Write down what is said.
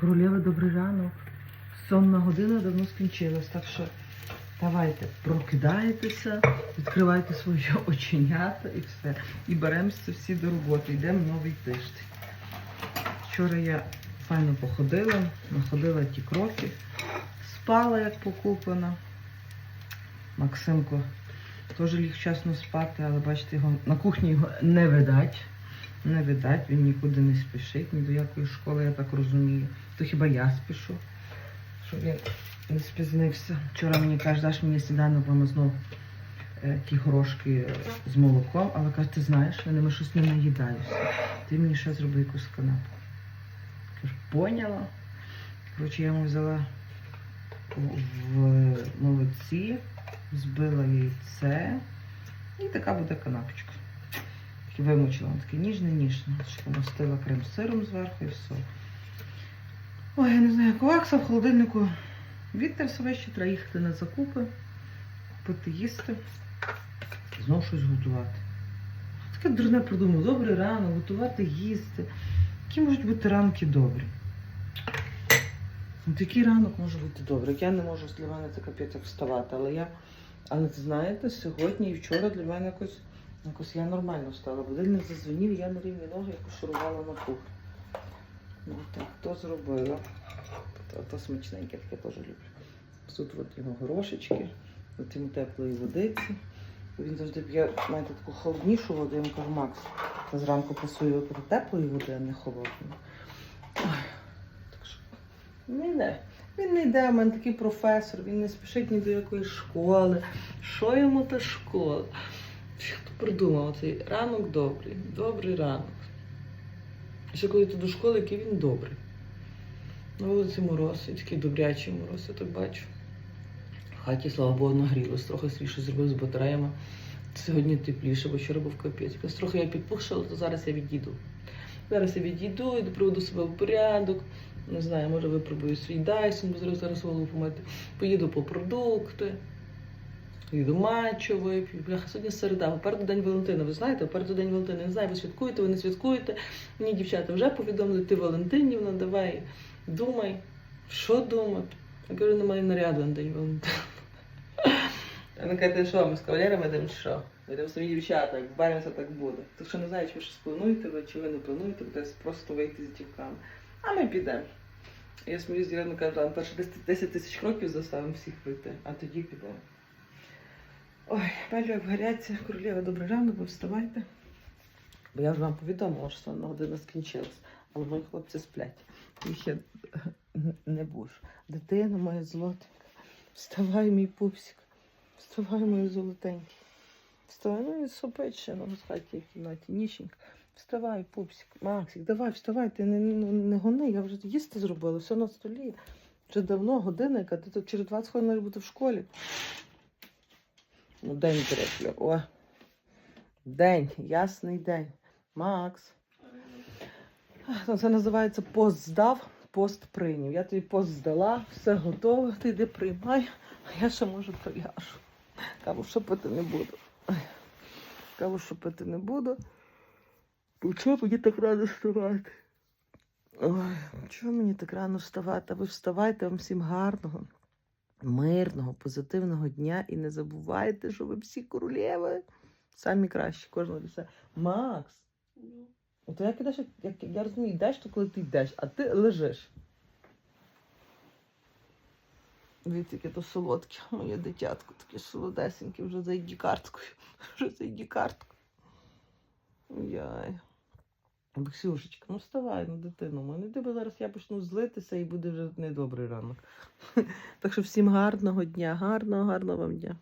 Королева, добрий ранок. Сонна година давно скінчилась, так що давайте прокидаєтеся, відкривайте свої оченята і все. І беремося всі до роботи. Йдемо новий тиждень. Вчора я файно походила, находила ті кроки, спала як покупана. Максимко теж ліг вчасно спати, але бачите, його на кухні його не видать. Не видать, він нікуди не спішить, ні до якої школи, я так розумію. То хіба я спішу, щоб він не спізнився. Вчора мені каже, даш мені сніданок, мама знов е, ті горошки е, з молоком, але каже, ти знаєш, я ними щось не наїдаюся. Ти мені ще зроби якусь канапку. Кажу, поняла. Коротше, я йому взяла в молоці, збила яйце і така буде канапочка. Воно таке ніжне, ніжне. Ще помастила крем з сиром зверху і все. Ой, я не знаю, ковакса в холодильнику. Вітер себе ще треба їхати на закупи, купити їсти, знову щось готувати. Таке дурне придумав. Добрий ранок, готувати їсти. Які можуть бути ранки добрі? Ну, такий ранок може бути добрий. Я не можу для мене це капець вставати, але я. Але знаєте, сьогодні і вчора для мене якось, якось я нормально встала. Будильник зазвонів, я на рівні ноги якось шурувала на кухню. Ну так, то зробила. То, то смачненьке, таке теж люблю. Тут от його горошечки, от йому теплої водиці. Він завжди п'є, знаєте, таку холоднішу воду, я йому кажу, Макс, та зранку пасує випити теплої води, а не холодної. Не йде. Він не йде, у мене такий професор, він не спішить ні до якої школи. Що йому та школа? Хто придумав цей ранок добрий, добрий ранок. Ще коли йду до школи, який він добрий. На вулиці мороз, і такий добрячий мороз, я так бачу. В хаті, слава Богу, нагрілось, трохи свіше зробив з батареями. Сьогодні тепліше, бо вчора був капець. Трохи я підпухшала, то зараз я відійду. Зараз я відійду і приведу себе в порядок. Не знаю, може випробую свій Дайсон, бо зараз голову помити. Поїду по продукти. Вип'ю. Бляха, сьогодні середа, попереду День Валентина. Ви знаєте, попереду День Валентина. Не знаю, ви святкуєте, ви не святкуєте. Мені дівчата вже повідомили, ти Валентинівна, давай думай, що думати. Я кажу, немає наряду на День Валентина. Вона каже, що, ми з кавалерами йдемо що? Йдемо самі дівчата, як вберемося, так буде. Так що не знаю, чи ви щось плануєте, ви, чи ви не плануєте, десь просто вийти з дівками. А ми підемо. Я сміюсь з Іриною, кажу, нам перше 10 тисяч кроків заставимо всіх пройти, а тоді підемо. Ой, пелю як гаряться, королева, добрий ранок, ви вставайте. Бо я вже вам повідомила, що сонна година скінчилась, але мої хлопці сплять. Їх я не буду. Дитина моя золотенька. Вставай, мій пупсик. Вставай, моє золотеньке. Вставай, ну і сопить на хаті в кімнаті, ніщенька. Вставай, пупсик. Максик, давай, вставай, ти не, не, гони, я вже їсти зробила, все на столі. Вже давно годинника, ти тут через 20 хвилин бути в школі. Ну, день трепля. О. День, ясний день. Макс. Ну, Це називається пост здав, пост прийняв. Я тобі пост здала, все готово, ти йди приймай, а я ще може приляжу. Каву що пити не буду. Каву що пити не буду. Бо чого мені так рано вставати? Ой, чого мені так рано вставати? А ви вставайте вам всім гарного, мирного, позитивного дня і не забувайте, що ви всі королеви. Самі кращі, кожного для себе. Макс, то як ідеш, як, я розумію, йдеш, то коли ти йдеш, а ти лежиш. Яке то солодке, моє дитятко, таке солодесеньке, вже за id карткою Вже за id карткою Яй. Ксюшечка, ну вставай, ну дитину, мене тебе зараз я почну злитися і буде вже недобрий ранок. Так що всім гарного дня, гарного, гарного вам дня.